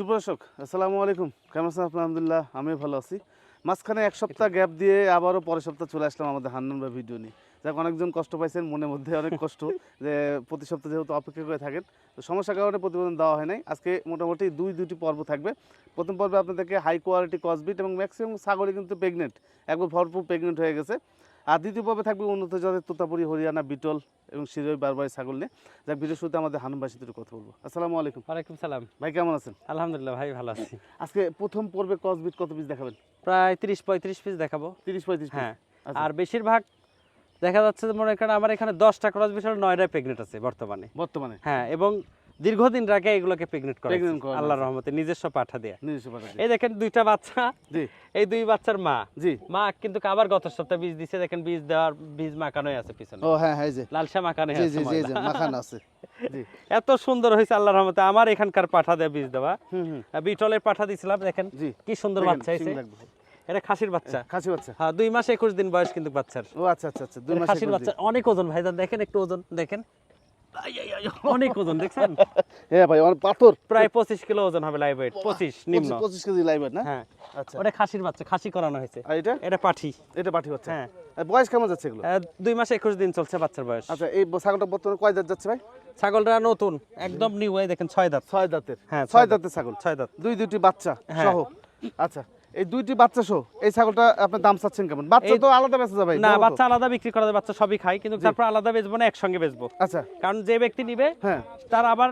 সুপ্রদর্শক আসসালামু আলাইকুম। কেমন আছেন? আলহামদুলিল্লাহ আমি ভালো আছি। মাঝখানে এক সপ্তাহ গ্যাপ দিয়ে আবারও পরের সপ্তাহ চলে আসলাম আমাদের হান্নান বা ভিডিও নিয়ে। যাক, অনেকজন কষ্ট পাইছেন, মনের মধ্যে অনেক কষ্ট যে প্রতি সপ্তাহে যেহেতু অপেক্ষা করে থাকেন, তো সমস্যার কারণে প্রতিবেদন দেওয়া হয় নাই। আজকে মোটামুটি দুই দুটি পর্ব থাকবে। প্রথম পর্বে আপনাদেরকে হাই কোয়ালিটি কসবিট এবং ম্যাক্সিমাম ছাগলই কিন্তু প্রেগনেন্ট একবার ভরপুর প্রেগনেন্ট হয়ে গেছে। আর দ্বিতীয় পর্বে থাকবে উন্নত জাতের তোতাপুরি হরিয়ানা বিটল এবং শিরোই বারবারি ছাগল নিয়ে। যাক ভিডিও শুরুতে আমাদের হানুবাসীদের কথা বলব। আসসালামু আলাইকুম। ওয়ালাইকুম সালাম। ভাই কেমন আছেন? আলহামদুলিল্লাহ ভাই ভালো আছি। আজকে প্রথম পর্বে কসবিট কত পিস দেখাবেন? প্রায় তিরিশ পঁয়ত্রিশ পিস দেখাবো। তিরিশ পঁয়ত্রিশ হ্যাঁ। আচ্ছা। আর বেশিরভাগ দেখা যাচ্ছে যে মনে করেন আমার এখানে দশটা ক্রস বিশাল নয়টাই প্রেগনেন্ট আছে বর্তমানে। বর্তমানে? হ্যাঁ এবং দীর্ঘদিন রাখে এগুলোকে প্রেগনেন্ট করে আল্লাহর রহমতে নিজস্ব পাঠা দেয়া। এই দেখেন দুইটা বাচ্চা। জি। এই দুই বাচ্চার মা। জি। মা কিন্তু আবার গত সপ্তাহে বীজ দিছে দেখেন বীজ দেওয়ার বীজ মাখানোই আছে পিছনে। ও হ্যাঁ হ্যাঁ এই যে। লালসা মাখানোই জি আছে জি জি জি মাখানো আছে। জি। এত সুন্দর হয়েছে আল্লাহর রহমতে। আমার এখানকার পাঠা দেয়া বীজ দেওয়া। হুম হুম। বিটলের পাঠা দিছিলাম দেখেন কি সুন্দর বাচ্চা হয়েছে। এটা খাসির বাচ্চা। খাসি বাচ্চা। হ্যাঁ দুই মাস একুশ দিন বয়স কিন্তু বাচ্চার। ও আচ্ছা আচ্ছা আচ্ছা দুই মাস খাসির বাচ্চা। অনেক ওজন ভাইজান দেখেন একটু ওজন দেখেন। অনেক ওজন দেখছেন? হ্যাঁ ভাই অনেক পাথর। প্রায় পঁচিশ কিলো ওজন হবে লাইভ ওয়েট পঁচিশ নিম্ন। পঁচিশ- কেজি লাইভ না? হ্যাঁ। আচ্ছা। ওটা খাসির বাচ্চা খাসি করানো হয়েছে। আর এটা? এটা পাঠি। এটা পাঠি বাচ্চা হ্যাঁ। বয়স কেমন যাচ্ছে এগুলো? দুই মাস একুশ দিন চলছে বাচ্চার বয়স। আচ্ছা এই ছাগলটা বর্তমানে কয় দাঁত যাচ্ছে ভাই? ছাগলটা নতুন একদম নিউ এই দেখেন ছয় দাঁত। ছয় দাঁতের। হ্যাঁ, ছয় দাঁতের ছাগল। ছয় দাঁত। দুই দুইটি বাচ্চা হ্যাঁ। সহ। আচ্ছা। এই দুইটি বাচ্চা সহ এই ছাগলটা আপনার দাম চাচ্ছেন কেমন? বাচ্চা তো আলাদা বেচা যাবে না বাচ্চা আলাদা বিক্রি করা বাচ্চা সবই খায় কিন্তু তারপর আলাদা বেচবো না একসঙ্গে বেচবো। আচ্ছা। কারণ যে ব্যক্তি নিবে হ্যাঁ। তার আবার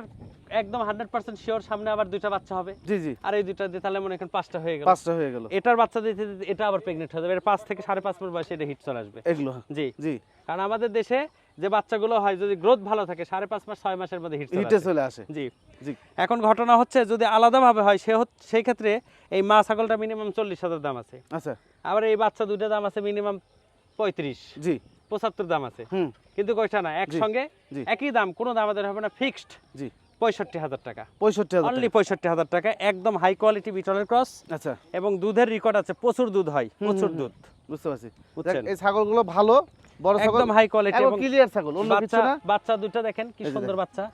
একদম হান্ড্রেড পার্সেন্ট শিওর সামনে আবার দুইটা বাচ্চা হবে। জি জি। আর এই দুইটা দিয়ে তাহলে মনে করেন পাঁচটা হয়ে গেল। পাঁচটা হয়ে গেল। এটার বাচ্চা দিতে দিতে এটা আবার প্রেগনেন্ট হয়ে যাবে। এর পাঁচ থেকে সাড়ে পাঁচ মাস বয়সে এটা হিট চলে আসবে। এগুলো জি। জি। কারণ আমাদের দেশে যে বাচ্চাগুলো হয় যদি গ্রোথ ভালো থাকে সাড়ে পাঁচ মাস ছয় মাসের মধ্যে হিটে চলে আসে। জি। জি। এখন ঘটনা হচ্ছে যদি আলাদাভাবে হয় সে সেই ক্ষেত্রে এই মা ছাগলটা মিনিমাম চল্লিশ হাজার দাম আছে। আচ্ছা। আবার এই বাচ্চা দুইটা দাম আছে মিনিমাম পঁয়ত্রিশ। জি। পঁচাত্তর দাম আছে। কিন্তু কয়টা না একসঙ্গে একই দাম কোনো দাম আমাদের হবে না ফিক্সড জি। পঁয়ষট্টি হাজার টাকা। পঁয়ষট্টি অনলি পঁয়ষট্টি হাজার টাকা একদম হাই কোয়ালিটি বিটলের ক্রস আচ্ছা। এবং দুধের রেকর্ড আছে প্রচুর দুধ হয় প্রচুর দুধ। বুঝতে পারছি। এই ছাগলগুলো ভালো বড় ছাগল একদম হাই কোয়ালিটি এবং ক্লিয়ার ছাগল অন্য কিছু না? বাচ্চা দুটো দেখেন কি সুন্দর বাচ্চা।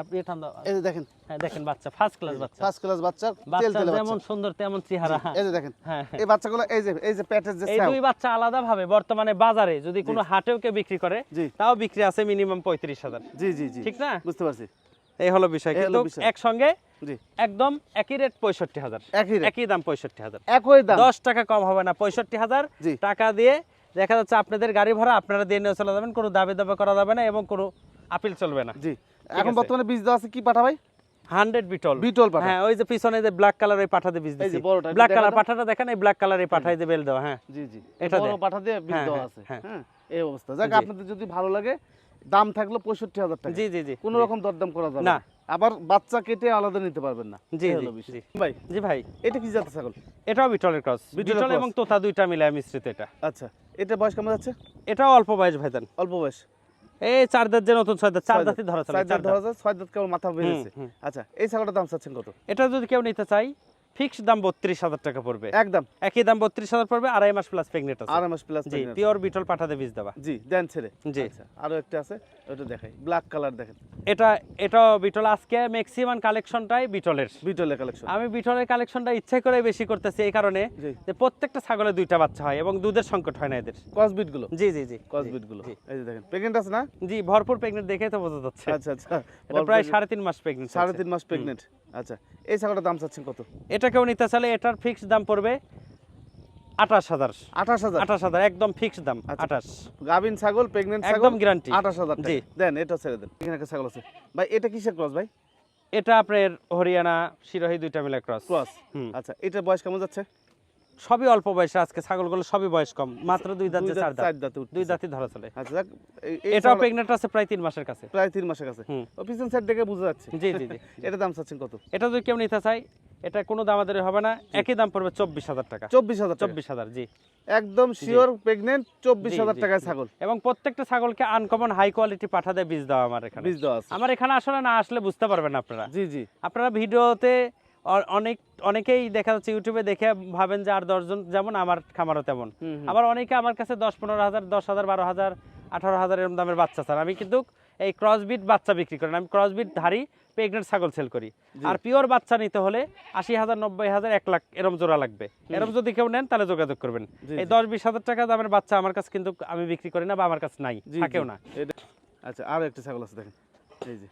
আপনি ঠান্ডা এই যে দেখেন। হ্যাঁ দেখেন বাচ্চা ফার্স্ট ক্লাস বাচ্চা। ফার্স্ট ক্লাস বাচ্চা তেল বাচ্চা যেমন সুন্দর তেমন চেহারা। এই যে দেখেন। এই বাচ্চাগুলো এই যে এই যে প্যাটের যে এই দুই বাচ্চা আলাদা ভাবে বর্তমানে বাজারে যদি কোনো হাটেও কেউ বিক্রি করে তাও বিক্রি আছে মিনিমাম পঁয়ত্রিশ হাজার। জি জি জি। ঠিক না? বুঝতে পারছি। এই হলো বিষয় কিন্তু। একসঙ্গে জি। একদম একই রেট পঁয়ষট্টি হাজার একই দাম পঁয়ষট্টি হাজার একই দাম। দশ টাকা কম হবে না পঁয়ষট্টি হাজার। টাকা দিয়ে দেখা যাচ্ছে আপনাদের গাড়ি ভাড়া আপনারা দিয়ে নিয়ে চলে যাবেন কোনো দাবি দাবা করা যাবে না এবং কোনো আপিল চলবে না। জি। এখন বর্তমানে বীজ দেওয়া আছে কি পাঠা ভাই? Hundred beetle. বিটল পাঠা। হ্যাঁ ওই যে পিছনে যে ব্ল্যাক কালার ওই পাঠাতে বীজ একটু ব্ল্যাক কালার পাঠাটা দেখেন এই ব্ল্যাক কালার এই পাঠাই যে বেল দেওয়া হ্যাঁ। জি জি। এটা বড় পাঠা দিয়ে বীজ হ্যাঁ, দেওয়া হ্যাঁ, আছে। হ্যাঁ। এই অবস্থা। যাক আপনাদের যদি ভালো লাগে দাম থাকল পঁয়ষট্টি হাজার টাকা। জি জি জি। কোনো রকম দরদাম করা যাবে না। আবার বাচ্চা কেটে আলাদা নিতে পারবেন না। জি। ভাই জি ভাই এটা কি জাতের ছাগল? এটাও বিটলের ক্রস। বিটল এবং তোতা দুইটা মিলে মিশ্রিত এটা। আচ্ছা এটা বয়স কেমন যাচ্ছে? এটাও অল্প বয়স ভাই ভাইজান অল্প বয়স। এই চার দাঁত যে নতুন ছয় দাঁত চার দাঁতই ধরা চলে চার দাঁত। ধরা ছয় দাঁত কেবল মাথা বেরিয়েছে। আচ্ছা এই ছাগলটার দাম চাচ্ছেন কত? এটা যদি কেউ নিতে চাই ফিক্সড দাম বত্রিশ হাজার টাকা পড়বে। একদম। একই দাম বত্রিশ হাজার পড়বে আড়াই মাস প্লাস আছে। আড়াই মাস প্লাস জি পিওর বিটল পাঠাতে বীজ দেওয়া জি দেন ছেড়ে। জি। আচ্ছা আরও একটা আছে ওটা দেখাই। ব্ল্যাক কালার দেখেন। এটা এটাও বিটল আজকে ম্যাক্সিমাম কালেকশনটাই বিটলের। বিটলের কালেকশন আমি বিটলের কালেকশনটা ইচ্ছে করে বেশি করতেছি এই কারণে যে প্রত্যেকটা ছাগলে দুইটা বাচ্চা হয় এবং দুধের সংকট হয় না এদের। কসবিটগুলো জি জি জি। কসবিটগুলো। এই যে দেখেন প্রেগনেন্ট আছে না? জি ভরপুর প্রেগনেন্ট দেখে তো বোঝা যাচ্ছে। আচ্ছা আচ্ছা। এটা প্রায় সাড়ে তিন মাস প্রেগনেন্ট সাড়ে তিন মাস প্রেগনেন্ট আচ্ছা এই ছাগলের দাম চাচ্ছেন কত? এটা কেউ নিতে চাইলে এটার ফিক্সড দাম পড়বে আঠাশ হাজার। আঠাশ হাজার? আঠাশ হাজার একদম ফিক্সড দাম আচ্ছা। আঠাশ। গাভিন ছাগল প্রেগনেন্ট একদম গ্যারান্টি আঠাশ হাজার জি। দেন এটা ছেড়ে দেন। এখানে একটা ছাগল আছে। ভাই এটা কিসের ক্রস ভাই? এটা আপনার হরিয়ানা শিরোহী দুইটা মিলে ক্রস। আচ্ছা এটার বয়স কেমন যাচ্ছে? সবই অল্প বয়সে আজকে ছাগলগুলো সবই বয়স কম। মাত্র দুই দাঁত চার দাঁত দাঁত। দুই দাঁতই ধরা চলে। আচ্ছা এটাও ছাগল- আছে প্রায় তিন মাসের কাছে। প্রায় তিন মাসের কাছে। ও পিছন সাইড দেখে বোঝা যাচ্ছে। জি জি জি। এটা দাম চাচ্ছেন কত? এটা যদি কেউ নিতে চাই এটা কোনো দামাদারি হবে না। একই দাম পড়বে চব্বিশ হাজার টাকা। চব্বিশ হাজার চব্বিশ হাজার জি। একদম শিওর প্রেগনেন্ট চব্বিশ হাজার টাকায় ছাগল। এবং প্রত্যেকটা ছাগলকে আনকমন হাই কোয়ালিটি পাঠা দেয় বীজ দেওয়া আমার এখানে। বীজ দেওয়া আমার এখানে আসলে না আসলে বুঝতে পারবেন আপনারা। জি জি। আপনারা ভিডিওতে অনেক অনেকেই দেখা যাচ্ছে ইউটিউবে দেখে ভাবেন যে আর দশজন যেমন আমার খামারও তেমন। আবার অনেকে আমার কাছে দশ পনেরো হাজার দশ হাজার বারো হাজার আঠারো হাজার এরকম দামের বাচ্চা স্যার। আমি কিন্তু এই ক্রসবিট বাচ্চা বিক্রি করেন আমি ক্রসবিট ধারি প্রেগনেন্ট ছাগল সেল করি। আর পিওর বাচ্চা নিতে হলে আশি হাজার নব্বই হাজার এক লাখ এরম জোড়া লাগবে। এরম যদি কেউ নেন তাহলে যোগাযোগ করবেন। এই দশ বিশ হাজার টাকা দামের বাচ্চা আমার কাছে কিন্তু আমি বিক্রি করি না বা আমার কাছে নাই থাকেও না। আচ্ছা আর একটা ছাগল আছে দেখেন। এই যে।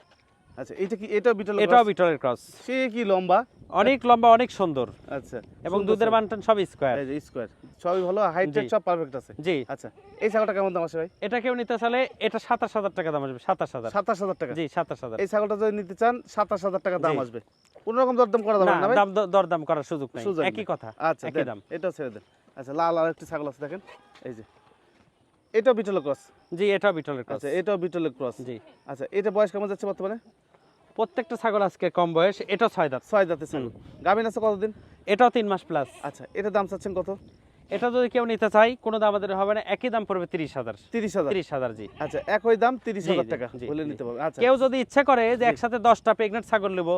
আচ্ছা এটা কি এটা বিটল এটাও বিটলের ক্রস সে কি লম্বা? অনেক লম্বা অনেক সুন্দর। আচ্ছা এবং দুধের। বান্টন সব স্কোয়ার এই যে সবই ভালো হাইট সব পারফেক্ট আছে। জি। আচ্ছা এই ছাগলটা কেমন দাম আছে ভাই? এটা কেউ নিতে চাইলে এটা সাতাশ হাজার টাকা দাম আসবে সাতাশ হাজার। সাতাশ হাজার টাকা। জি সাতাশ হাজার। এই ছাগলটা যদি নিতে চান সাতাশ হাজার টাকা দাম আসবে। কোন রকম দরদাম করা যাবে না ভাই? দাম দরদাম করার সুযোগ নাই। একই কথা আচ্ছা একই দাম। এটাও ছেড়ে দেন। আচ্ছা লাল আর একটি ছাগল আছে দেখেন। এই যে এটাও বিটল ক্রস জি এটাও বিটলের ক্রস আচ্ছা এটাও বিটল ক্রস জি। আচ্ছা এটা বয়স কেমন যাচ্ছে বর্তমানে? প্রত্যেকটা ছাগল আজকে কম বয়স এটা ছয় দাঁত। ছয় দাঁতের ছাগল। গাভিন আছে কতদিন? এটাও তিন মাস প্লাস আচ্ছা এটা দাম চাচ্ছেন কত? এটা যদি কেউ নিতে চাই কোনো দাম আমাদের হবে না একই দাম পড়বে তিরিশ হাজার। তিরিশ হাজার? তিরিশ হাজার জি। আচ্ছা একই দাম তিরিশ হাজার টাকা বলে নিতে পারবে। আচ্ছা। কেউ যদি ইচ্ছে করে যে একসাথে দশটা প্রেগনেন্ট ছাগল নেব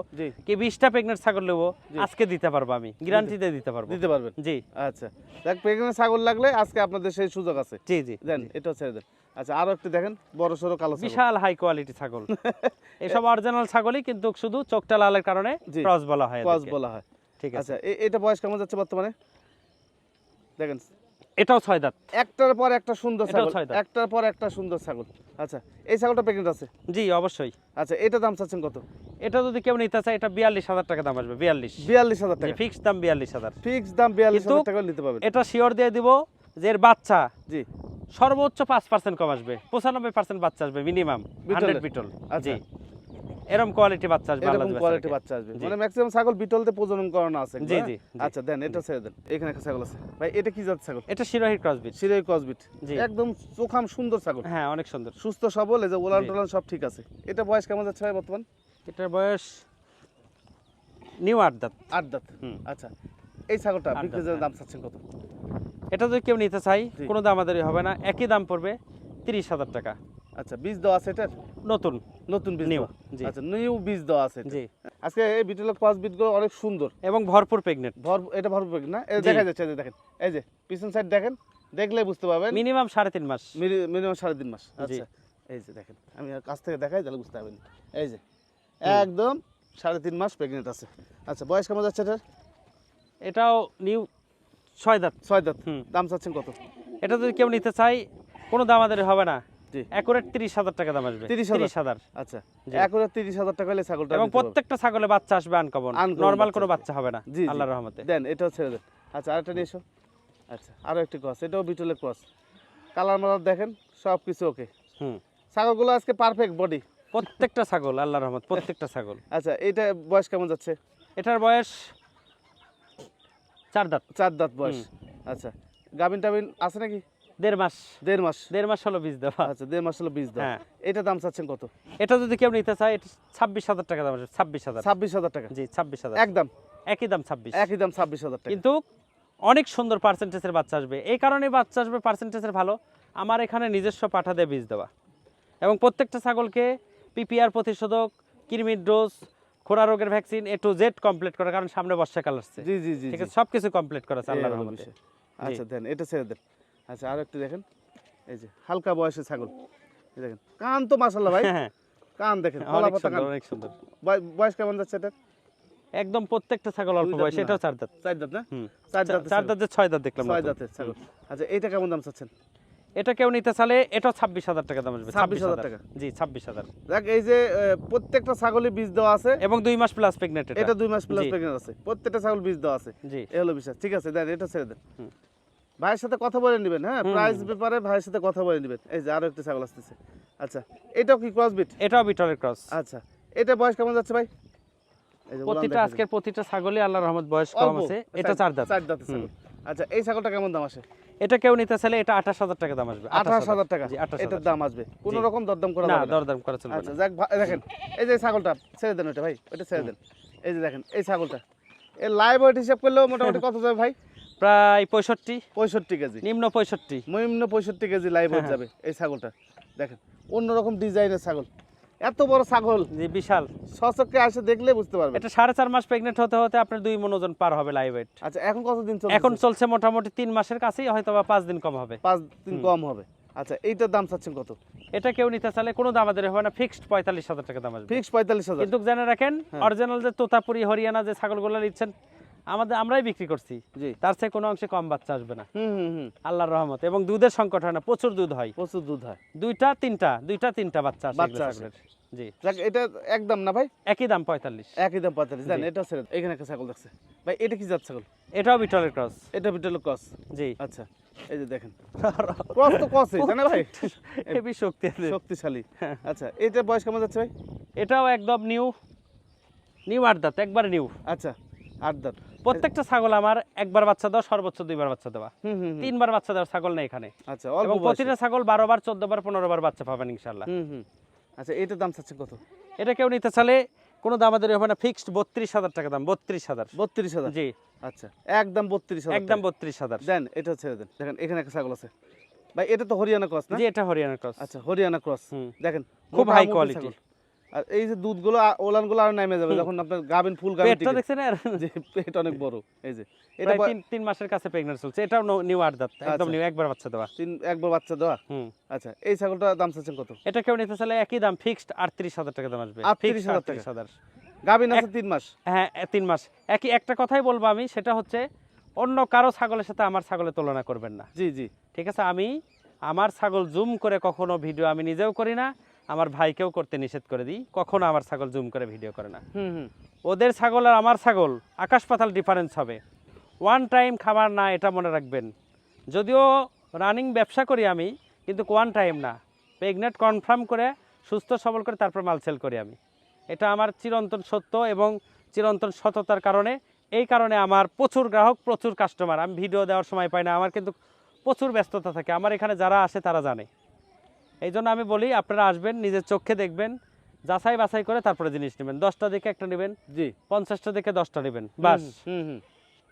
কি বিশটা প্রেগনেন্ট ছাগল নেব আজকে দিতে পারব আমি গ্যারান্টি দিয়ে দিতে পারব। দিতে পারবেন? জি। আচ্ছা। দেখ প্রেগনেন্ট ছাগল লাগলে আজকে আপনাদের সেই সুযোগ আছে। জি জি দেন এটা ছেড়ে দেন। আচ্ছা আরও একটু দেখেন বড় সড়ো কালো ছাগল। বিশাল হাই কোয়ালিটি ছাগল। এসব অরিজিনাল ছাগলই কিন্তু শুধু চোখটা লালের কারণে। ক্রস বলা হয় এদেরকে। বলা হয়। ঠিক আছে। আচ্ছা এটা বয়স কেমন যাচ্ছে বর্তমানে? দেখেন। এটাও ছয় দাঁত। একটার পর একটা সুন্দর ছাগল। একটার পর একটা সুন্দর ছাগল। আচ্ছা এই ছাগলটা প্রেগনেন্ট আছে? জি অবশ্যই। আচ্ছা এটা দাম চাচ্ছেন কত? এটা যদি কেউ নিতে চায় এটা বিয়াল্লিশ হাজার টাকা দাম আসবে বিয়াল্লিশ। বিয়াল্লিশ হাজার টাকা। ফিক্স দাম বিয়াল্লিশ হাজার। ফিক্স দাম বিয়াল্লিশ হাজার টাকা নিতে পারবেন। এটা শিওর দিয়ে দিব যে এর বাচ্চা জি। সর্বোচ্চ পাঁচ পার্সেন্ট কম আসবে পঁচানব্বই পার্সেন্ট বাচ্চা আসবে মিনিমাম হান্ড্রেড আচ্ছা। জি। এরম কোয়ালিটি বাচ্চা আসবে এরকম কোয়ালিটি বাচ্চা আসবে। মানে ম্যাক্সিমাম ছাগল বিটলতে প্রজনন করানো আছে জি, হ্যাঁ? জি, জি। আচ্ছা দেন এটা ছেড়ে দেন। এখানে একটা ছাগল আছে। ভাই এটা কি জাত ছাগল? এটা শিরোহী ক্রসবিট জি। একদম চোখাম সুন্দর ছাগল। হ্যাঁ অনেক সুন্দর। সুস্থ সবল এই যে ওলান। টোলান সব ঠিক আছে। এটা বয়স কেমন যাচ্ছে ভাই বর্তমান? এটার বয়স নিউ আট দাঁত। আট দাঁত। আচ্ছা এই ছাগলটা আট বিক্রি দাম চাচ্ছেন কত? এটা যদি কেউ নিতে চাই। কোনো দাম আমাদের হবে না। একই দাম পড়বে তিরিশ হাজার টাকা। আচ্ছা বীজ দেওয়া আছে এটার নতুন। নতুন বীজ? জি। আচ্ছা নিউ বীজ দেওয়া আছে জি। আজকে এই বিটলের পাঁচ বিটগুলো অনেক সুন্দর। এবং ভরপুর প্রেগনেন্ট ভর এটা ভরপুর না? এই দেখা যাচ্ছে যে দেখেন। এই যে পিছন সাইড দেখেন দেখলে বুঝতে পারবেন। মিনিমাম সাড়ে তিন মাস। মিনিমাম সাড়ে তিন মাস। আচ্ছা এই যে দেখেন আমি কাছ থেকে দেখাই তাহলে বুঝতে পারবেন। এই যে একদম সাড়ে তিন মাস প্রেগনেন্ট আছে। আচ্ছা বয়স কেমন যাচ্ছে এটার? এটাও নিউ ছয় দাঁত। ছয় দাঁত। দাম চাচ্ছেন কত? এটা যদি কেউ নিতে চাই কোনো দাম আমাদের হবে না। অ্যাকুরেট তিরিশ হাজার টাকা দাম আসবে। তিরিশ হাজার। আচ্ছা। জি। তিরিশ হাজার টাকা হলে ছাগলটা এবং প্রত্যেকটা ছাগলে বাচ্চা আসবে আনকমন নর্মাল কোনো বাচ্চা। হবে না জি, জি। রহমতে। দেন এটাও ছেড়ে দেন। আচ্ছা আরেকটা নিয়ে এসো। আচ্ছা আরও একটি ক্রস এটাও বিটলের ক্রস কালার মালার দেখেন সব কিছু ওকে হুম। ছাগলগুলো আজকে পারফেক্ট বডি প্রত্যেকটা ছাগল আল্লাহর রহমত প্রত্যেকটা ছাগল। আচ্ছা এইটা বয়স কেমন যাচ্ছে? এটার বয়স চার দাঁত। চার দাঁত বয়স। আচ্ছা গাভিন টাবিন আছে নাকি? দেড় মাস। দেড় মাস। দেড় মাস হলো বীজ দেওয়া। আচ্ছা দেড় মাস হলো বীজ দাও হ্যাঁ। এটা দাম চাচ্ছেন কত? এটা যদি কেউ নিতে চায় এটা ছাব্বিশ হাজার টাকা দাম আসবে ছাব্বিশ হাজার। ছাব্বিশ হাজার টাকা। জি ছাব্বিশ হাজার। একদম। একই দাম ছাব্বিশ। একই দাম ছাব্বিশ হাজার টাকা। কিন্তু অনেক সুন্দর পার্সেন্টেজের বাচ্চা আসবে। এই কারণে বাচ্চা আসবে পার্সেন্টেজের ভালো। আমার এখানে নিজস্ব পাঠা দিয়ে বীজ দেওয়া। এবং প্রত্যেকটা ছাগলকে পিপিআর প্রতিষেধক কৃমির ডোজ খোরা রোগের vaccine A to Z complete করা কারণ সামনে বর্ষাকাল আসছে। জি জি জি ঠিক আছে সব কিছু কমপ্লিট করা আছে আল্লাহর রহমতে। আচ্ছা দেন এটা ছেড়ে দেন। আচ্ছা আর একটু দেখেন। এই যে হালকা বয়সের ছাগল। দেখেন কান তো মাসাল্লাহ ভাই। হ্যাঁ কান দেখেন অনেক সুন্দর বয়স কেমন যাচ্ছে এটা একদম প্রত্যেকটা ছাগল অল্প বয়স এটাও চার দাঁত। চার দাঁত না? চার দাঁত চার দাঁতের ছয় দাঁত দেখলাম ছয়। দাঁতের ছাগল। আচ্ছা এইটা কেমন দাম চাচ্ছেন? এটা কেউ নিতে চালে এটাও ছাব্বিশ হাজার টাকা দাম আসবে। 26,000 ছাব্বিশ টাকা। জি ছাব্বিশ হাজার। দেখ এই যে প্রত্যেকটা ছাগলই বীজ দেওয়া আছে। এবং দুই মাস প্লাস প্রেগনেন্ট এটা। দুই মাস প্লাস। প্রেগনেন্ট আছে। প্রত্যেকটা ছাগল বীজ দেওয়া আছে। জি। এ হলো বিষয়। ঠিক আছে দেন এটা ছেড়ে দেন। ভাইয়ের সাথে কথা বলে নেবেন হ্যাঁ? প্রাইস ব্যাপারে ভাইয়ের সাথে কথা বলে নেবেন। এই যে আরও একটা ছাগল আসতেছে। আচ্ছা এটাও কি ক্রস বিট এটাও বিটলের ক্রস আচ্ছা এটা বয়স কেমন যাচ্ছে ভাই? প্রতিটা আজকের প্রতিটা ছাগলই আল্লাহ রহমত বয়স। কম আছে। এটা চার দাঁত চার ছাগল। আচ্ছা এই ছাগলটা কেমন দাম আসে? এটা কেউ নিতে চাইলে এটা আঠাশ হাজার টাকা দাম আসবে। আঠাশ হাজার টাকা। এটার দাম আসবে। কোন রকম দরদাম করা না দরদাম করা চলবে আচ্ছা যাক দেখেন এই যে ছাগলটা ছেড়ে দেন ওটা ভাই ওটা ছেড়ে দেন। এই যে দেখেন এই ছাগলটা। এর লাইভ ওয়েট হিসাব করলেও মোটামুটি কত যাবে ভাই? প্রায় পঁয়ষট্টি। পঁয়ষট্টি কেজি। নিম্ন পঁয়ষট্টি। নিম্ন পঁয়ষট্টি কেজি লাইভ হ্যাঁ, যাবে এই ছাগলটা দেখেন অন্যরকম ডিজাইনের ছাগল। এত বড় ছাগল। জি বিশাল। সচককে আসে দেখলে বুঝতে পারবেন। এটা সাড়ে চার মাস প্রেগনেন্ট হতে হতে আপনার দুই মন ওজন পার হবে লাইভ ওয়েট আচ্ছা এখন কতদিন চলছে? এখন চলছে মোটামুটি তিন মাসের কাছেই হয়তো বা পাঁচ দিন কম হবে। পাঁচ দিন কম হবে। আচ্ছা এইটার দাম চাচ্ছেন কত? এটা কেউ নিতে চাইলে কোনো দাম আমাদের হবে না ফিক্সড পঁয়তাল্লিশ হাজার টাকা দাম আসবে। ফিক্সড পঁয়তাল্লিশ হাজার। কিন্তু জেনে রাখেন। অরিজিনাল যে তোতাপুরি হরিয়ানা যে ছাগলগুলো নিচ্ছেন আমাদের আমরাই বিক্রি করছি। তার চেয়ে কোনো অংশে কম বাচ্চা আসবে না। হুম হুম হুম। আল্লাহর রহমত। এবং দুধের সংকট হয় না প্রচুর দুধ হয়। প্রচুর দুধ হয়। দুইটা তিনটা দুইটা তিনটা বাচ্চা বাচ্চা জি। এটা একদম না ভাই? একই দাম পঁয়তাল্লিশ। একই দাম পঁয়তাল্লিশ। জান জি। এটা ছেড়ে এখানে একটা ছাগল দেখছে। ভাই এটা কি জাত ছাগল? এটাও বিটলের ক্রস। এটা বিটল ক্রস? জি। আচ্ছা এই যে দেখেন। ক্রস তো ক্রস তাই না ভাই? হেভি শক্তি শক্তিশালী। আচ্ছা এটা বয়স কেমন যাচ্ছে ভাই? এটাও একদম নিউ নিউ আট দাঁত একবার নিউ। আচ্ছা আট দাঁত। প্রত্যেকটা ছাগল আমার একবার বাচ্চা দেওয়া সর্বোচ্চ দুইবার বাচ্চা দেওয়া। তিনবার বাচ্চা দেওয়ার ছাগল নেই এখানে। আচ্ছা এবং প্রতিটা ছাগল বারো বার চোদ্দ বার পনেরো বার বাচ্চা পাবেন ইনশাল্লাহ আচ্ছা এটার দাম চাচ্ছে কত? এটা কেউ নিতে চাইলে কোনো দাম আমাদের হবে না ফিক্সড বত্রিশ হাজার টাকা দাম বত্রিশ হাজার। বত্রিশ হাজার? জি। আচ্ছা একদম বত্রিশ হাজার। একদম বত্রিশ হাজার। দেন এটা ছেড়ে দেন। দেখেন এখানে একটা ছাগল আছে। ভাই এটা তো হরিয়ানা ক্রস না? জি এটা হরিয়ানা ক্রস। আচ্ছা হরিয়ানা ক্রস। দেখেন খুব হাই কোয়ালিটি। আর এই যে দুধগুলো ওলানগুলো আর নামে যাবে যখন আপনার গাবেন ফুল গাবেন পেটটা দেখছেন আর? যে পেট অনেক বড় এই যে। এটা তিন তিন মাসের কাছে প্রেগনেন্ট চলছে। এটাও নিউ আট দাঁত একদম আচ্ছা। নিউ একবার বাচ্চা দেওয়া। তিন একবার বাচ্চা দেওয়া? হুম। আচ্ছা এই ছাগলটা দাম চাচ্ছেন কত? এটা কেউ নিতে চাইলে একই দাম ফিক্সড আটত্রিশ হাজার টাকা দাম আসবে। 38,000 টাকা। গাবিন আছে তিন মাস? হ্যাঁ তিন মাস। একই একটা কথাই বলব আমি সেটা হচ্ছে অন্য কারও ছাগলের সাথে আমার ছাগলের তুলনা করবেন না। জি জি। ঠিক আছে? আমি আমার ছাগল জুম করে কখনো ভিডিও আমি নিজেও করি না আমার ভাইকেও করতে নিষেধ করে দিই। কখনো আমার ছাগল জুম করে ভিডিও করে না। ওদের ছাগল আর আমার ছাগল আকাশ পাতাল ডিফারেন্স হবে। ওয়ান টাইম খাবার না এটা মনে রাখবেন। যদিও রানিং ব্যবসা করি আমি কিন্তু ওয়ান টাইম না। প্রেগনেন্ট কনফার্ম করে সুস্থ সবল করে তারপর মাল সেল করি আমি। এটা আমার চিরন্তন সত্য এবং চিরন্তন সততার কারণে। এই কারণে আমার প্রচুর গ্রাহক প্রচুর কাস্টমার আমি ভিডিও দেওয়ার সময় পাই না আমার কিন্তু প্রচুর ব্যস্ততা থাকে। আমার এখানে যারা আসে তারা জানে। এই জন্য আমি বলি আপনারা আসবেন নিজের চোখে দেখবেন যাচাই বাছাই করে তারপরে জিনিস নেবেন। দশটা দেখে একটা নেবেন জি। পঞ্চাশটা দেখে দশটা নেবেন বাস।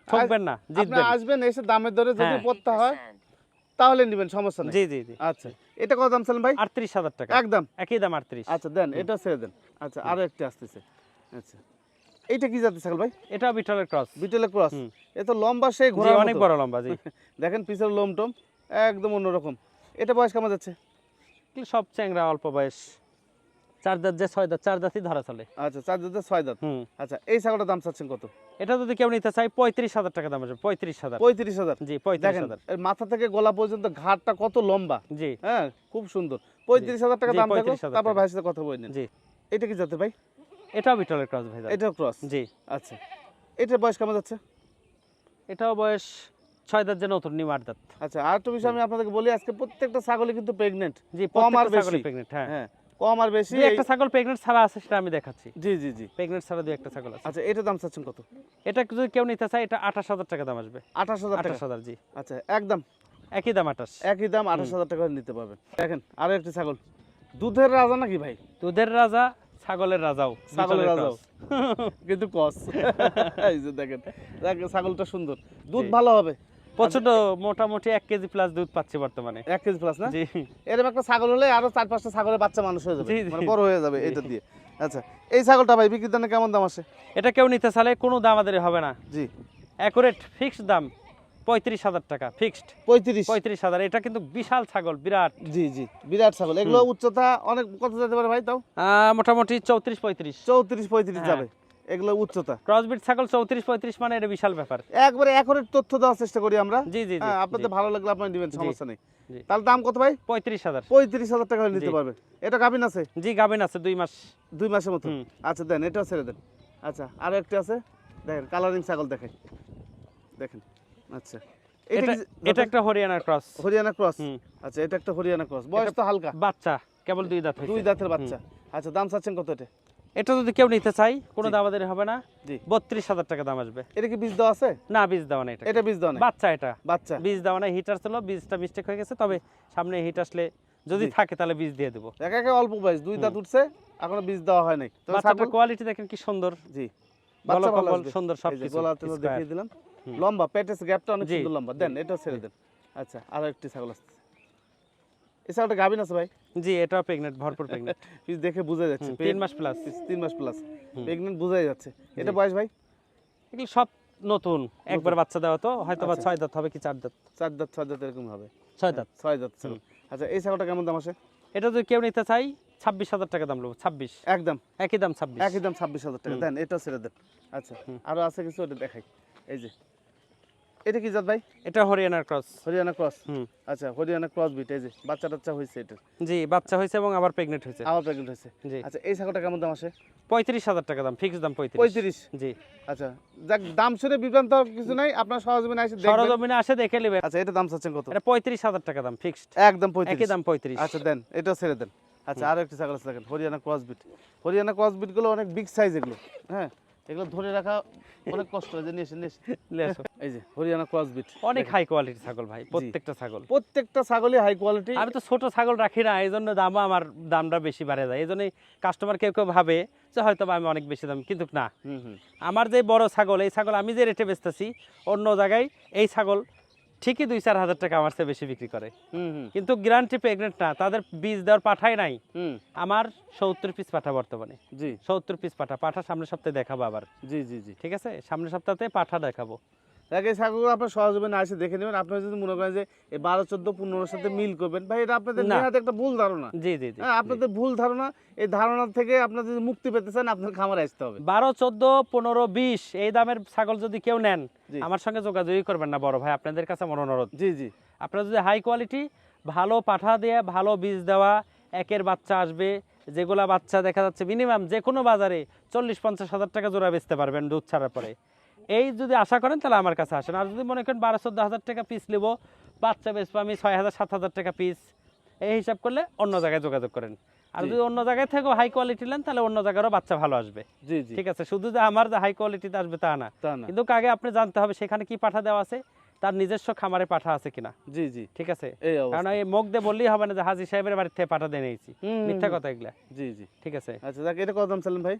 ঠকবেন না জিতবেন। আসবেন এসে দামের দরে যদি হ্যাঁ। পড়তে হয় তাহলে নেবেন সমস্যা নেই। জি জি জি। আচ্ছা এটা কত দাম ছিলেন ভাই? আটত্রিশ হাজার টাকা। একদম। একই দাম আটত্রিশ। আচ্ছা দেন এটা ছেড়ে দেন। আচ্ছা আরও একটা আসতেছে। আচ্ছা এইটা কি জাতের ছাগল ভাই? এটাও বিটলের ক্রস। বিটেলে ক্রস। এ তো লম্বা সেই ঘোড়া অনেক বড় লম্বা জি। দেখেন পিছের লোম টোম একদম অন্যরকম। এটা বয়স কেমন যাচ্ছে? সব চ্যাংরা অল্প বয়স। চার দাঁত যে ছয় দাঁত চার দাঁতই ধরা চলে। আচ্ছা চার দাঁতে ছয় দাঁত? হুম। আচ্ছা এই ছাগলটার দাম চাচ্ছেন কত? এটা যদি কেউ নিতে চাই পঁয়ত্রিশ হাজার টাকা দাম আছে পঁয়ত্রিশ হাজার। পঁয়ত্রিশ হাজার? জি পঁয়ত্রিশ হাজার। এর মাথা থেকে গলা পর্যন্ত ঘাটটা কত লম্বা? জি। হ্যাঁ খুব সুন্দর। পঁয়ত্রিশ হাজার টাকা দাম থাকো 35,000 তারপর ভাইয়ের সাথে কথা বলে জি। এটা কি জাতের ভাই? এটাও বিটলের ক্রস ভাই। এটাও ক্রস? জি। আচ্ছা। এটার বয়স কেমন যাচ্ছে? এটাও বয়স ছয় দাঁত যে নতুন নিউ আট দাঁত। আচ্ছা আর একটা বিষয় আমি আপনাদেরকে বলি আজকে প্রত্যেকটা ছাগলই কিন্তু প্রেগনেন্ট জি কম আর বেশি। প্রেগনেন্ট হ্যাঁ। হ্যাঁ কম আর বেশি একটা ছাগল প্রেগনেন্ট ছাড়া আছে সেটা আমি দেখাচ্ছি। জি জি জি। প্রেগনেন্ট ছাড়া দুই একটা ছাগল আছে। আচ্ছা এটার দাম চাচ্ছেন কত? এটা যদি কেউ নিতে চায় এটা আঠাশ হাজার টাকা দাম আসবে। আঠাশ হাজার আঠাশ হাজার জি। আচ্ছা একদম। একই দাম আঠাশ। একই দাম আঠাশ হাজার টাকা নিতে পারবেন। দেখেন আরও একটি ছাগল। দুধের রাজা নাকি ভাই? দুধের রাজা ছাগলের রাজাও। ছাগলের রাজাও। কিন্তু কস এই যে দেখেন দেখেন ছাগলটা সুন্দর। দুধ ভালো হবে? প্রচণ্ড মোটামুটি এক কেজি প্লাস দুধ পাচ্ছি বর্তমানে। এক কেজি প্লাস না? জি। এরকম একটা ছাগল হলে আরও চার পাঁচটা ছাগলের বাচ্চা মানুষ হয়ে যাবে। মানে বড় হয়ে যাবে এটা দিয়ে। আচ্ছা এই ছাগলটা ভাই বিক্রির দামে কেমন দাম আসে? এটা কেউ নিতে চাইলে কোনো দাম আমাদের হবে না। জি। অ্যাকুরেট ফিক্সড দাম পঁয়ত্রিশ হাজার টাকা ফিক্সড পঁয়ত্রিশ। পঁয়ত্রিশ হাজার এটা কিন্তু বিশাল ছাগল বিরাট। জি জি বিরাট ছাগল। এগুলো উচ্চতা অনেক কত যেতে পারে ভাই তাও? মোটামুটি চৌত্রিশ পঁয়ত্রিশ। চৌত্রিশ পঁয়ত্রিশ হ্যাঁ। যাবে। এগুলো উচ্চতা। ক্রসবিট ছাগল চৌত্রিশ পঁয়ত্রিশ মানে এটা বিশাল ব্যাপার। একবারে একরের তথ্য দেওয়ার চেষ্টা করি আমরা। জি জি হ্যাঁ আপনাদের ভালো লাগলে আপনার দিবেন সমস্যা নেই। তাহলে দাম কত ভাই? পঁয়ত্রিশ হাজার। পঁয়ত্রিশ হাজার টাকা নিতে। পারবে। এটা গাভিন আছে? জি গাবিন আছে দুই মাস। দুই মাসের মতো? আচ্ছা দেন এটাও ছেড়ে দেন। আচ্ছা আরও একটা আছে। দেখেন কালারিং ছাগল দেখেন। দেখেন আচ্ছা। এটা এটা একটা হরিয়ানা ক্রস হরিয়ানা ক্রস আচ্ছা এটা একটা হরিয়ানা ক্রস বয়স তো হালকা। বাচ্চা কেবল দুই দাঁত দুই দাঁতের বাচ্চা। আচ্ছা দাম চাচ্ছেন কত এটা? এটা যদি কেউ নিতে চাই কোনো। দাম আমাদের হবে না। জি। বত্রিশ হাজার টাকা দাম আসবে। এটা কি বীজ দেওয়া আছে? না বীজ দেওয়া না এটা এটা বীজ দেওয়া বাচ্চা এটা। বাচ্চা। বীজ দেওয়া নাই হিটার ছিল বীজটা মিস্টেক হয়ে গেছে তবে সামনে হিট আসলে যদি থাকে তাহলে বীজ দিয়ে দেবো। এক একা অল্প বয়স দুই দাঁত উঠছে এখনও বীজ দেওয়া হয় নাই। বাচ্চাটার কোয়ালিটি দেখেন কি সুন্দর। জি। বাচ্চা ভালো কম্বল সুন্দর সবকিছু গলা দেখিয়ে দিলাম। লম্বা পেটেস গ্যাপটা অনেক। সুন্দর লম্বা। দেন এটা ছেড়ে দেন। আচ্ছা আরও একটি ছাগল আসছে। এই ছাগলটা গাভিন আছে ভাই। জি এটাও প্রেগনেন্ট ভরপুর প্রেগনেন্ট পিস দেখে বোঝা যাচ্ছে। তিন মাস প্লাস তিন মাস প্লাস প্রেগনেন্ট বোঝাই যাচ্ছে। এটা বয়স ভাই? এগুলো সব নতুন। একবার বাচ্চা দেওয়া তো হয়তো বা আচ্ছা। ছয় দাঁত হবে কি চার দাঁত? চার দাঁত ছয় দাঁত এরকম হবে। ছয় দাঁত। ছয় দাঁত আচ্ছা এই ছাগলটা কেমন দাম আসে? এটা যদি কেউ নিতে চাই ছাব্বিশ হাজার টাকা দাম নেব ছাব্বিশ। একদম। একই দাম ছাব্বিশ। একই দাম ছাব্বিশ হাজার টাকা। দেন এটা ছেড়ে দেন। আচ্ছা আরও আছে কিছু ওটা দেখাই। এই যে এটা কি জাত ভাই? এটা হরিয়ানার ক্রস। হরিয়ানা ক্রস? হুম। আচ্ছা হরিয়ানা ক্রস বিট এই যে বাচ্চা টাচ্চা হয়েছে এটা। জি বাচ্চা হয়েছে এবং আবার প্রেগনেন্ট হয়েছে আবার প্রেগনেন্ট হয়েছে জি। আচ্ছা এই ছাগলটা কেমন দাম আসে? পঁয়ত্রিশ হাজার টাকা দাম ফিক্স দাম পঁয়ত্রিশ। পঁয়ত্রিশ? জি। আচ্ছা যাক দাম শুনে বিভ্রান্ত কিছু নাই। আপনার সহজমিনে এসে দেখবেন। সরজমিনে আসে দেখে নেবেন। আচ্ছা এটা দাম চাচ্ছেন কত? এটা পঁয়ত্রিশ হাজার টাকা দাম ফিক্সড একদম পঁয়ত্রিশ। একই দাম পঁয়ত্রিশ। আচ্ছা দেন এটা ছেড়ে দেন। আচ্ছা আরও একটি ছাগল আছে দেখেন Haryana cross bit. Haryana cross বিটগুলো অনেক বিগ সাইজ এগুলো হ্যাঁ? এগুলো ধরে রাখা অনেক কষ্ট হয় যে নিয়ে এসে। এই যে হরিয়ানা ক্রসবিট অনেক হাই কোয়ালিটি ছাগল ভাই প্রত্যেকটা ছাগল। প্রত্যেকটা ছাগলই হাই কোয়ালিটি আমি তো ছোট ছাগল রাখি না এই জন্য দামও আমার দামটা বেশি বাড়ে যায়। এই জন্যই কাস্টমার কেউ কেউ ভাবে যে হয়তো আমি অনেক বেশি দাম কিন্তু না। আমার যে বড় ছাগল এই ছাগল আমি যে রেটে বেচতেছি অন্য জায়গায় এই ছাগল ঠিকই দুই চার হাজার টাকা আমার চেয়ে বেশি বিক্রি করে। কিন্তু গ্যারান্টি প্রেগনেন্ট না তাদের বীজ দেওয়ার পাঠাই নাই। আমার সত্তর পিস পাঠা বর্তমানে। জি। সত্তর পিস পাঠা পাঠা সামনের সপ্তাহে দেখাবো আবার। জি জি জি। ঠিক আছে? সামনের সপ্তাহে পাঠা দেখাবো। দেখ এই ছাগলগুলো আপনার সহজভাবে না এসে দেখে নেবেন। আপনারা যদি মনে করেন যে এই বারো চোদ্দ পনেরোর সাথে মিল করবেন ভাই এটা আপনাদের। নেহাত একটা ভুল ধারণা। জি জি হ্যাঁ আপনাদের ভুল ধারণা এই ধারণা থেকে আপনার যদি মুক্তি পেতে চান আপনার খামারে আসতে হবে। বারো চোদ্দ পনেরো বিশ এই দামের ছাগল যদি কেউ নেন আমার সঙ্গে যোগাযোগই করবেন না বড় ভাই আপনাদের কাছে আমার অনুরোধ। জি জি। আপনারা যদি হাই কোয়ালিটি ভালো পাঠা দিয়ে ভালো বীজ দেওয়া একের বাচ্চা আসবে যেগুলা বাচ্চা দেখা যাচ্ছে মিনিমাম যে কোনো বাজারে চল্লিশ পঞ্চাশ হাজার টাকা জোড়া বেচতে পারবেন দুধ ছাড়ার পরে। এই যদি আশা করেন তাহলে আমার কাছে আসেন। আর যদি মনে করেন বারো চোদ্দ হাজার টাকা পিস নেব বাচ্চা বেচবো আমি ছয় হাজার সাত হাজার টাকা পিস এই হিসাব করলে অন্য জায়গায় যোগাযোগ করেন। আর যদি অন্য জায়গায় থেকেও হাই কোয়ালিটি নেন তাহলে অন্য জায়গারও বাচ্চা ভালো আসবে। জি জি। ঠিক আছে? শুধু যে আমার যে হাই কোয়ালিটিতে আসবে তা না। কিন্তু আগে আপনি জানতে হবে সেখানে কি পাঠা দেওয়া আছে তার নিজস্ব খামারে পাঠা আছে কিনা। জি জি। ঠিক আছে? কারণ এই মুখ দিয়ে বললেই হবে না যে হাজি সাহেবের বাড়ি থেকে পাঠা দিয়ে নিয়েছি। মিথ্যা কথা এগুলা। জি জি। ঠিক আছে? আচ্ছা এটা কত দাম চালেন ভাই?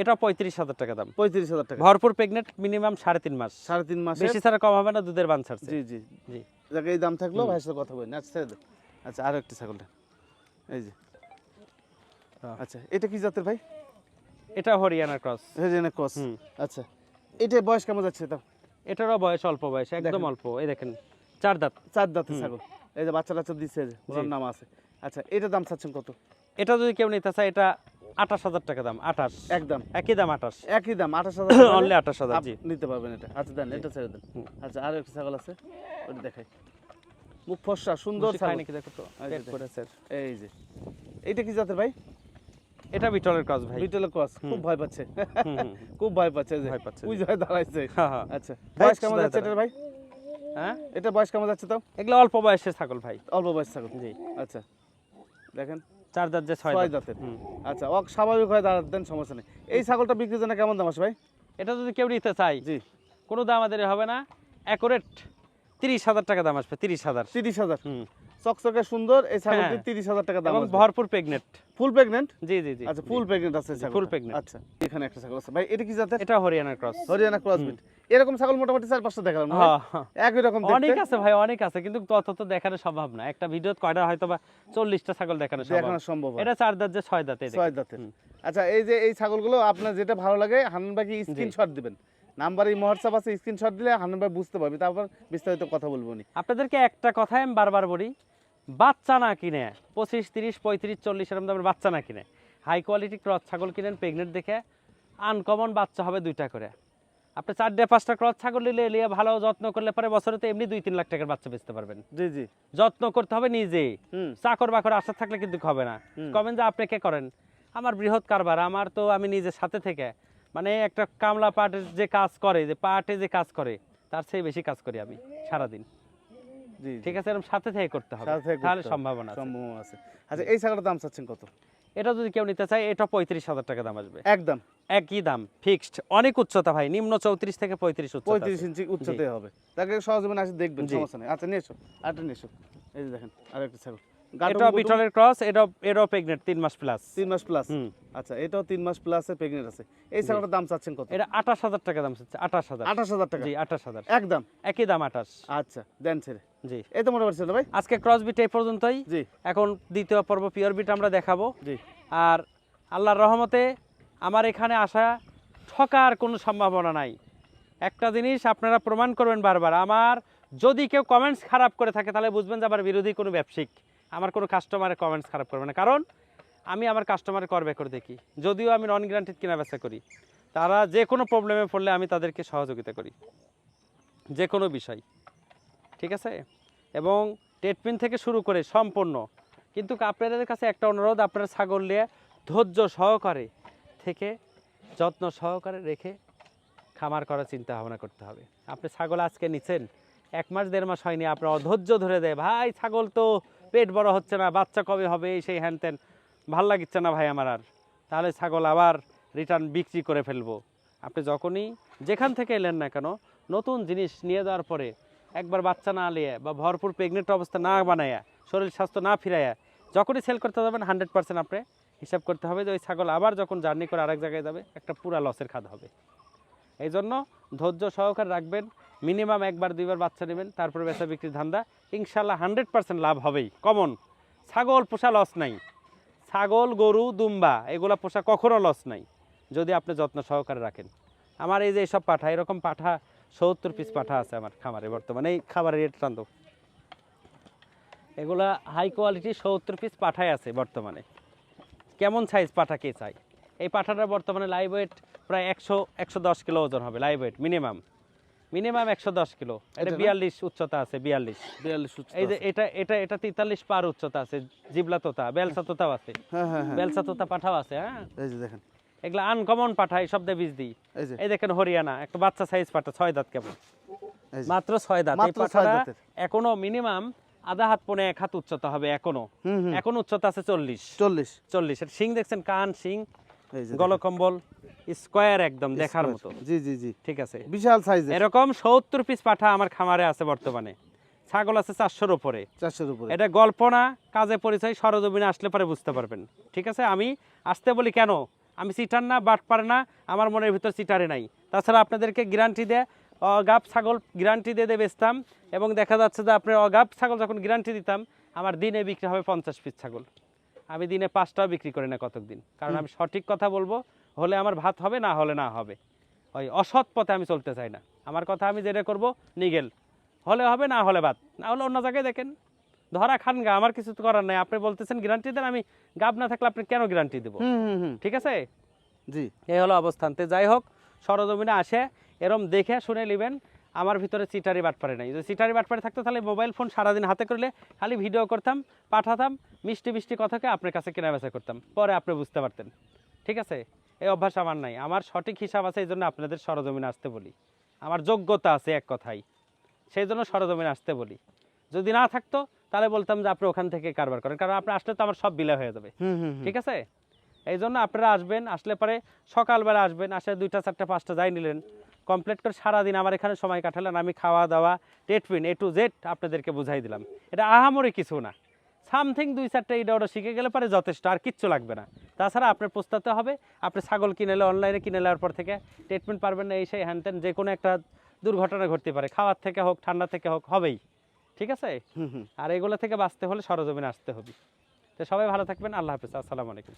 এটা পঁয়ত্রিশ হাজার টাকা দাম। পঁয়ত্রিশ হাজার টাকা। ভরপুর প্রেগনেন্ট মিনিমাম সাড়ে তিন মাস। সাড়ে তিন মাসে বেশি ছাড়া কম হবে না দুধের বান ছাড়ছে। জি জি। জি। দেখ এই দাম থাকলেও ভাইয়ের সাথে কথা বলি। আচ্ছা আচ্ছা আরও একটি ছাগলটা এই যে। হ্যাঁ। আচ্ছা এটা কি জাতের ভাই? এটা হরিয়ানার ক্রস। হেজেনে ক্রস। আচ্ছা এটা বয়স কেমন যাচ্ছে তাও? এটারও বয়স অল্প বয়স একদম অল্প। এই দেখেন চার দাঁত। চার দাঁতের ছাগল। এই যে বাচ্চা টাচ্চা দিচ্ছে যে ওনার নাম আছে। আচ্ছা এটা দাম চাচ্ছেন কত? এটা যদি কেউ নিতে চায় এটা আঠাশ হাজার টাকা দাম আঠাশ। একদম। একই দাম আঠাশ। একই দাম আঠাশ হাজার অনলি আঠাশ হাজার জি। নিতে পারবেন এটা। আচ্ছা দেন এটা ছেড়ে দেন। আচ্ছা আরও একটা ছাগল আছে ওটা দেখাই। মুখ ফর্সা সুন্দর ছাগল। নাকি দেখো তো? এই যে এইটা কি জাতের ভাই? এটা বিটলের ক্রস ভাই। বিটল ক্রস খুব ভয় পাচ্ছে। খুব ভয় পাচ্ছে যে ভয় পাচ্ছে, উই জয় দাঁড়াইছে। আচ্ছা বয়স কেমন যাচ্ছে। এটার ভাই? হ্যাঁ? এটা বয়স কেমন যাচ্ছে তাও? এগুলো অল্প বয়সের ছাগল ভাই। অল্প বয়স ছাগল। জি। আচ্ছা দেখেন। চার দাঁত যে ছয় দাঁতের। আচ্ছা ওক স্বাভাবিক হয় দাঁড়াতে দেন সমস্যা নেই। এই ছাগলটা বিক্রির জন্য কেমন দাম আছে ভাই? এটা যদি কেউ নিতে চাই জি। কোনো দাম আমাদের হবে না। অ্যাকোরেট তিরিশ হাজার টাকা দাম আসবে তিরিশ হাজার। তিরিশ হাজার। হুম। চকচকে সুন্দর এই ছাগলটি হ্যাঁ। তিরিশ হাজার টাকা দাম ভরপুর প্রেগনেন্ট ফুল প্রেগনেন্ট জি জি জি। আচ্ছা ফুল প্রেগনেন্ট আছে full pregnant। আচ্ছা এখানে একটা ছাগল আছে। ভাই এটা কি জাতের? এটা হরিয়ানার ক্রস হরিয়ানা ক্রস বিট এরকম ছাগল মোটামুটি চার পাঁচটা দেখালাম না একই রকম অনেক আছে ভাই অনেক আছে কিন্তু তত তো দেখানো সম্ভব না। একটা ভিডিও কয়টা হয়তো বা চল্লিশটা ছাগল দেখানো সম্ভব। দেখানো সম্ভব এটা চার দাঁত যে ছয় দাঁতে ছয় হুম। আচ্ছা এই যে এই ছাগলগুলো আপনার যেটা ভালো লাগে ভাইকে স্ক্রিনশট দিবেন। নাম্বার এই হোয়াটসঅ্যাপ আছে স্ক্রিনশট দিলে ভাই বুঝতে পারবে। তারপর বিস্তারিত কথা বলব নি আপনাদেরকে একটা কথাই আমি বারবার বলি বাচ্চা না কিনে পঁচিশ তিরিশ পঁয়ত্রিশ চল্লিশ এরকম দামের বাচ্চা না কিনে। হাই কোয়ালিটি ক্রস ছাগল কিনেন প্রেগনেন্ট দেখে আনকমন বাচ্চা হবে দুইটা করে। আপনি চারটে পাঁচটা ক্রস ছাগল নিলে নিয়ে ভালো যত্ন করলে পরে বছরে তো এমনি দুই তিন লাখ টাকার বাচ্চা বেচতে পারবেন। জি জি। যত্ন করতে হবে নিজে। চাকর বাকর আশা থাকলে কিন্তু হবে না। কমেন যে আপনি কে করেন? আমার বৃহৎ কারবার আমার তো আমি নিজের সাথে থেকে মানে একটা কামলা পাটের যে কাজ করে যে পাটে যে কাজ করে তার চেয়ে বেশি কাজ করি আমি সারাদিন। ঠিক আছে এরকম সাথে থেকে করতে হবে। তাহলে সম্ভাবনা আছে। সম্ভাবনা আছে। আচ্ছা এই ছাগলটার দাম চাচ্ছেন কত? এটা যদি কেউ নিতে চায় এটা পঁয়ত্রিশ হাজার টাকা দাম আসবে। একদম। একই দাম ফিক্সড। অনেক উচ্চতা ভাই নিম্ন চৌত্রিশ থেকে পঁয়ত্রিশ উচ্চতা পঁয়ত্রিশ। ইঞ্চি উচ্চতে হবে। তাকে সহজে আসে দেখবেন। সমস্যা নেই। আচ্ছা নিয়ে এসো। আরেকটা নিয়ে এসো। এই যে দেখেন আর একটা ছাগল। এটা বিটলের ক্রস এটা এটাও প্রেগনেন্ট তিন মাস প্লাস তিন মাস প্লাস আচ্ছা এটাও তিন মাস প্লাসে প্রেগনেন্ট আছে। এই ছাগলটার দাম চাচ্ছেন কত? এটা আঠাশ হাজার টাকা দাম চাচ্ছে আঠাশ হাজার। আঠাশ হাজার টাকা? জি আঠাশ হাজার। একদম? একই দাম আঠাশ। আচ্ছা দেন ছেড়ে। জি। এই তো মোটামুটি ছিল ভাই। আজকে ক্রস বিট এই পর্যন্তই। জি। এখন দ্বিতীয় পর্ব পিওর বিট আমরা দেখাবো। জি। আর আল্লাহর রহমতে আমার এখানে আসা ঠকার কোনো সম্ভাবনা নাই। একটা জিনিস আপনারা প্রমাণ করবেন বারবার আমার যদি কেউ কমেন্টস খারাপ করে থাকে তাহলে বুঝবেন যে আবার বিরোধী কোনো ব্যবসায়িক। আমার কোনো কাস্টমারের কমেন্টস খারাপ করবে না। কারণ আমি আমার কাস্টমারের করবে করে দেখি। যদিও আমি নন গ্যারান্টেড কেনা বেচা করি। তারা যে কোনো প্রবলেমে পড়লে আমি তাদেরকে সহযোগিতা করি। যে কোনো বিষয়। ঠিক আছে? এবং ট্রিটমেন্ট থেকে শুরু করে সম্পূর্ণ। কিন্তু আপনাদের কাছে একটা অনুরোধ, আপনারা ছাগল নিয়ে ধৈর্য সহকারে থেকে যত্ন সহকারে রেখে খামার করার চিন্তা ভাবনা করতে হবে। আপনি ছাগল আজকে নিচ্ছেন এক মাস, দেড় মাস হয়নি, আপনার অধৈর্য ধরে দেয়, ভাই, ছাগল তো পেট বড় হচ্ছে না, বাচ্চা কবে হবে এই সেই হ্যান ত্যান ভালো লাগিচ্ছে না ভাই আমার আর। তাহলে ছাগল আবার রিটার্ন বিক্রি করে ফেলব। আপনি যখনই যেখান থেকে এলেন না কেন, নতুন জিনিস নিয়ে যাওয়ার পরে একবার বাচ্চা না নিয়ে বা ভরপুর প্রেগনেন্ট অবস্থা না বানায়া, শরীর স্বাস্থ্য না ফিরাইয়া যখনই সেল করতে যাবেন হান্ড্রেড পার্সেন্ট আপনি হিসাব করতে হবে যে ওই ছাগল আবার যখন জার্নি করে আরেক জায়গায় যাবে, একটা পুরা লসের খাদ হবে। এই জন্য ধৈর্য সহকারে রাখবেন মিনিমাম একবার, দুইবার বাচ্চা নেবেন, তারপরে বেচা বিক্রির ধান্দা। ইনশাল্লাহ হান্ড্রেড পার্সেন্ট লাভ হবেই। কমন। ছাগল পোষা লস নাই। ছাগল, গরু, দুম্বা, এগুলা পোষা কখনো লস নাই। যদি আপনি যত্ন সহকারে রাখেন। আমার এই যে এইসব পাঠা, এরকম পাঠা, সত্তর পিস পাঠা আছে আমার খামারে বর্তমানে। এই খাবারের রেট টান্ত এগুলা হাই কোয়ালিটি সত্তর পিস পাঠাই আছে বর্তমানে। কেমন সাইজ পাঠা কে চাই এই পাঠাটা বর্তমানে লাইভ ওয়েট প্রায় একশো একশো দশ কিলো ওজন হবে লাইভ ওয়েট মিনিমাম মিনিমাম একশো দশ কিলো। এটা বিয়াল্লিশ উচ্চতা আছে বিয়াল্লিশ। বিয়াল্লিশ এই যে এটা এটা এটা তেতাল্লিশ পার উচ্চতা আছে জিবলা তোতা বেলসা তোতাও আছে। হ্যাঁ হ্যাঁ হ্যাঁ। বেলসা তোতা পাঠাও আছে হ্যাঁ? এই যে দেখেন। এগুলা আনকমন পাঠাই শব্দে বীজ দিই। এই দেখেন হরিয়ানা একটা বাচ্চা সাইজ পাঠা ছয় দাঁত কেমন? মাত্র ছয় দাঁত। এই পাঠাটা এখনও মিনিমাম আধা হাত পনে এক হাত উচ্চতা হবে এখনও। এখন উচ্চতা আছে চল্লিশ। চল্লিশ। চল্লিশ। শিং দেখছেন কান শিং যে গলকম্বল। স্কোয়ার একদম দেখার মতো। জি জি জি। ঠিক আছে। বিশাল সাইজের এরকম সত্তর পিস পাঠা আমার খামারে আছে বর্তমানে। ছাগল আছে চারশোর উপরে। চারশোর উপরে। এটা গল্প না কাজে পরিচয় সরজমিনে আসলে পরে বুঝতে পারবেন। ঠিক আছে? আমি আসতে বলি কেন? আমি চিটার না বাট পারে না আমার মনের ভিতর চিটারে নাই। তাছাড়া আপনাদেরকে গ্যারান্টি দেয় অগাপ ছাগল গ্যারান্টি দিয়ে দিয়ে বেচতাম এবং দেখা যাচ্ছে যে আপনার অগাপ ছাগল যখন গ্যারান্টি দিতাম আমার দিনে বিক্রি হবে পঞ্চাশ পিস ছাগল। আমি দিনে পাঁচটাও বিক্রি করি না কতক দিন কারণ আমি সঠিক কথা বলব হলে আমার ভাত হবে না হলে না হবে। ওই অসৎ পথে আমি চলতে চাই না। আমার কথা আমি যেটা করব নিগেল। হলে হবে না হলে বাদ। না হলে অন্য জায়গায় দেখেন। ধরা খান গা আমার কিছু তো করার নাই। আপনি বলতেছেন গ্যারান্টি দেন আমি গাব না থাকলে আপনি কেন গ্যারান্টি দেবো? ঠিক আছে? জি। এই হলো অবস্থান তো যাই হোক সরজমিনে আসে এরম দেখে শুনে নেবেন। আমার ভিতরে চিটারি বাটপারে নাই। যদি চিটারি বাটপারে থাকতো তাহলে মোবাইল ফোন সারাদিন হাতে করলে খালি ভিডিও করতাম পাঠাতাম মিষ্টি মিষ্টি কথাকে আপনার কাছে কেনা বেচা করতাম। পরে আপনি বুঝতে পারতেন। ঠিক আছে? এই অভ্যাস আমার নাই। আমার সঠিক হিসাব আছে এই জন্য আপনাদের সরজমিনে আসতে বলি। আমার যোগ্যতা আছে এক কথাই সেই জন্য সরজমিনে আসতে বলি। যদি না থাকতো তাহলে বলতাম যে আপনি ওখান থেকে কারবার করেন। কারণ আপনি আসলে তো আমার সব বিলে হয়ে যাবে। ঠিক আছে? এই জন্য আপনারা আসবেন আসলে পরে সকালবেলা আসবেন আসলে দুইটা চারটা পাঁচটা যাই নিলেন। কমপ্লিট করে সারাদিন আমার এখানে সময় কাটালেন। আমি খাওয়া দাওয়া ট্রিটমেন্ট এ টু জেড আপনাদেরকে বুঝাই দিলাম। এটা আহামরি কিছু না। সামথিং দুই চারটা এটা ওটা শিখে গেলে পরে যথেষ্ট আর কিচ্ছু লাগবে না। তাছাড়া আপনার প্রস্তাতে হবে আপনি ছাগল কিনে এলে অনলাইনে কিনে নেওয়ার পর থেকে ট্রিটমেন্ট পারবেন না এই সেই হ্যান ত্যান যে কোনো একটা দুর্ঘটনা ঘটতে পারে খাওয়ার থেকে হোক ঠান্ডা থেকে হোক হবেই। ঠিক আছে? আর এগুলো থেকে বাঁচতে হলে সরজমিনে আসতে হবে। তো সবাই ভালো থাকবেন আল্লাহ হাফিজ আসসালামু আলাইকুম।